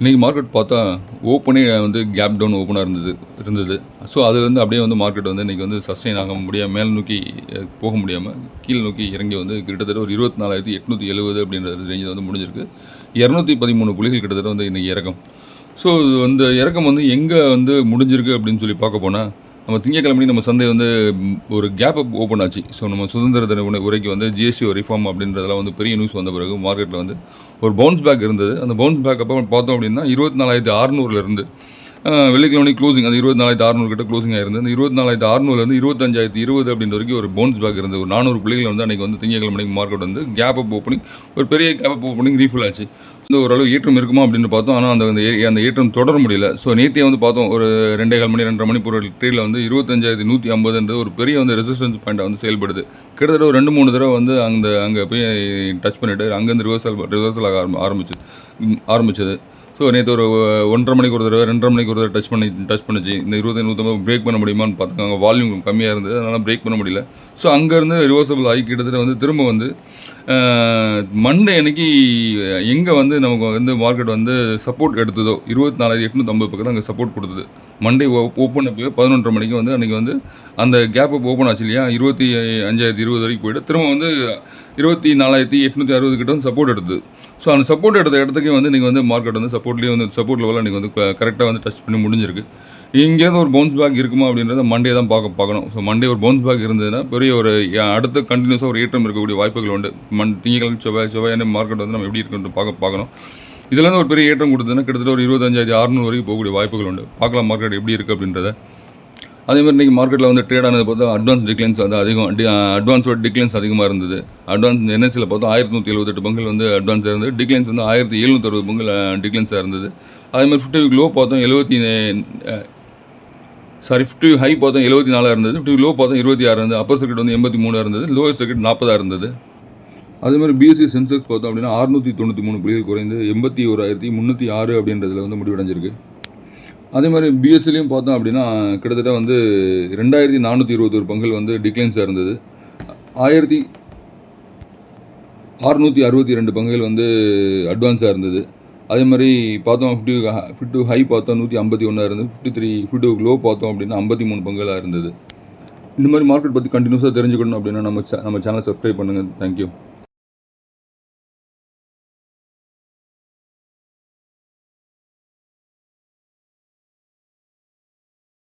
இன்றைக்கி மார்க்கெட் பார்த்தா ஓப்பனே வந்து கேப் டவுன் ஓப்பனாக இருந்தது இருந்தது. ஸோ அதுலேருந்து அப்படியே வந்து மார்க்கெட் வந்து இன்றைக்கி வந்து சஸ்டெயின் ஆக முடியாமல் மேல் நோக்கி போக முடியாமல் கீழ் நோக்கி இறங்கி வந்து கிட்டத்தட்ட ஒரு இருபத்தி நாலாயிரத்தி எட்நூற்றி எழுபது அப்படின்றது ரேஞ்சில் வந்து முடிஞ்சிருக்கு. இரநூத்தி பதிமூணு புள்ளிகள் கிட்டத்தட்ட வந்து இன்றைக்கி இறக்கம். ஸோ இது வந்து இறக்கம் வந்து எங்கே வந்து முடிஞ்சிருக்கு அப்படின்னு சொல்லி பார்க்க போனால் நம்ம திங்கக்கிழமை நம்ம சந்தை வந்து ஒரு கேப் அப் ஓப்பன் ஆச்சு. ஸோ நம்ம சுதந்திர தின உரைக்கு வந்து ஜிஎஸ்டி ரிஃபார்ம் அப்படின்றதெல்லாம் வந்து பெரிய நியூஸ் வந்த பிறகு மார்க்கெட்டில் வந்து ஒரு பவுன்ஸ் பேக் இருந்தது. அந்த பவுன்ஸ் பேக் அப்போ பார்த்தோம் அப்படின்னா இருபத்தி நாலாயிரத்தி அறநூறுலேருந்து வெள்ளிக்கிழமை க்ளோசிங் அது இருபத்தி நாலாயிரத்தி அறுநூறு கிட்ட க்ளோசிங் ஆயிருந்து அந்த இருபத்தி நாலாயிரத்தி அறுநூறுலேருந்து இருபத்தஞ்சாயிரத்து இருபது அப்படின்ற வரைக்கும் ஒரு போன்ஸ் பேக் இருந்தது. ஒரு நானூறு பிள்ளைகள் வந்து அன்றைக்கி வந்து திங்கக்கிழமை மார்க்கெட் வந்து கேப் அப் ஓப்பனிங் ஒரு பெரிய கேப் அப் ஓப்பனிங் ரீஃபில் ஆச்சு. இந்த ஓரளவு ஏற்றம் இருக்குமா அப்படின்னு பார்த்தோம். ஆனால் அந்த அந்த ஏ- அந்த ஏற்றம் தொடர முடியல. ஸோ நேற்றே வந்து பார்த்தோம் ஒரு ரெண்டே கால் மணி ரெண்டரை மணி போகிற ட்ரேடில் வந்து இருபத்தஞ்சாயிரத்தி நூற்றி ஐம்பதுன்றது ஒரு பெரிய வந்து ரெசிஸ்டன்ஸ் பாயிண்ட்டை வந்து செயல்படுது. கிட்டத்தட்ட ஒரு ரெண்டு மூணு தடவை வந்து அந்த அங்கே போய் டச் பண்ணிவிட்டு அங்கேருந்து ரிவர்சல் ரிவர்சல் ஆக ஆரம்பி ஆரம்பிச்சு ஆரம்பிச்சது. ஸோ நேற்று ஒரு ஒன்றரை மணிக்கு ஒரு தடவை ரெண்டரை மணிக்கு ஒரு தடவை டச் பண்ணி டச் பண்ணுச்சு. இந்த இருபது நூற்றம்பது பிரேக் பண்ண முடியுமான்னு பார்த்துக்காங்க. அங்கே வால்யூம் கம்மியாக இருந்தது அதனால் பிரேக் பண்ண முடியல. ஸோ அங்கேருந்து ரிவர்சபிள் ஆகி கிட்டத்தட்ட வந்து திரும்ப வந்து மண்டே அன்னைக்கு எங்கே வந்து நமக்கு வந்து மார்க்கெட் வந்து சப்போர்ட் எடுத்ததோ இருபத்தி நாலாயிரத்தி எட்நூற்றம்பது பக்கத்தில் அங்கே சப்போர்ட் கொடுத்தது. மண்டே ஓப்பன் அப்போ பதினொன்றரை மணிக்கு வந்து அன்றைக்கி வந்து அந்த கேப் அப் ஓப்பன் ஆச்சு இல்லையா? இருபத்தி அஞ்சாயிரத்தி இருபது வரைக்கும் போயிட்டு திரும்ப வந்து இருபத்தி நாலாயிரத்தி எட்நூற்றி அறுபது கிட்ட வந்து சப்போர்ட் எடுத்தது. ஸோ அந்த சப்போர்ட் எடுத்த இடத்துக்கே வந்து நீங்கள் வந்து மார்க்கெட் வந்து சப்போர்ட்லேயே வந்து சப்போர்ட் லெவலில் இன்றைக்கி வந்து கரெக்டாக வந்து டச் பண்ணி முடிஞ்சிருக்கு. இங்கேருந்து ஒரு பவுன்ஸ் பேக் இருக்குமா அப்படின்றத மண்டே தான் பார்க்க பார்க்கணும். ஸோ மண்டே ஒரு பவுன்ஸ் பேக் இருந்ததுன்னா பெரிய ஒரு அடுத்த கண்டினியூஸாக ஒரு ஏற்றம் இருக்கக்கூடிய வாய்ப்புகள் உண்டு. மண் திங்கக்கிழமை செவ்வாய் செவ்வாய் மார்க்கெட் வந்து நம்ம எப்படி இருக்குன்னு பார்க்க பார்க்கணும். இதுலேருந்து ஒரு பெரிய ஏற்றம் கொடுத்ததுன்னா கிட்டத்தட்ட ஒரு இருபத்தஞ்சாயிரத்தி அறுநூறு வரைக்கும் போகக்கூடிய வாய்ப்புகள் உண்டு. பார்க்கலாம் மார்க்கெட் எப்படி இருக்குது அப்படின்றத. அதே மாதிரி இன்றைக்கி மார்க்கெட்டில் வந்து ட்ரேட் ஆனது பார்த்தா அட்வான்ஸ் டிக்ளைன்ஸ் வந்து அதிகம். அட்வான்ஸோட டிக்ளைன்ஸ் அதிகமாக இருந்தது. அட்வான்ஸ் என்எஸ்சியில் பார்த்தா ஆயிரத்தி நூற்றி எழுபத்தெட்டு பங்குகள் வந்து அட்வான்ஸாக இருந்தது. டிக்ளைன்ஸ் வந்து ஆயிரத்தி எழுநூற்றி அறுபது பங்குகள் டிக்ளைன்ஸாக இருந்தது. அதே மாதிரி ஃபிஃப்டி வீக் லோ பார்த்தோம் எழுபத்தி சாரி ஃபிஃப்டி ஹை பார்த்தோம் எழுபத்தி நாலாக இருந்தது. ஃபிஃப்டி லோ பார்த்தோம் இருபத்தி ஆறு இருந்தது. அப்பர் சர்க்கிட் வந்து எண்பத்தி மூணாக இருந்தது. லோயர் சர்க்கிட் நாற்பதாக இருந்தது. அதே மாதிரி பிஎஸ்சி சென்செக்ஸ் பார்த்தோம் அப்படின்னா அறுநூற்றி தொண்ணூற்றி மூணு புள்ளிகள் குறைந்து எண்பத்தி ஓராயிரத்தி முந்நூற்றி ஆறு அப்படின்றதுல வந்து முடிவடைஞ்சிருக்கு. அதே மாதிரி பிஎஸ்சிலையும் பார்த்தோம் அப்படின்னா கிட்டத்தட்ட வந்து ரெண்டாயிரத்தி நானூற்றி இருபத்தொரு பங்குகள் வந்து டிக்ளைன்ஸாக இருந்தது. ஆயிரத்தி அறுநூற்றி அறுபத்தி ரெண்டு பங்குகள் வந்து அட்வான்ஸாக இருந்தது. அதே மாதிரி பார்த்தோம் ஃபிஃப்டி ஃபிஃப்டி ஹை பார்த்தோம் நூற்றி ஐம்பத்தி ஒன்றாக இருந்தது ஃபிஃப்டி த்ரீ ஃபிஃப்டி லோ பார்த்தோம் அப்படின்னா ஐம்பத்தி மூணு பங்குகளாக இருந்தது. இந்த மாதிரி மார்க்கெட் பற்றி கண்டினியூஸாக தெரிஞ்சுக்கணும் அப்படின்னா நம்ம நம்ம சேனலை சப்ஸ்கிரைப் பண்ணுங்கள் தேங்க்யூ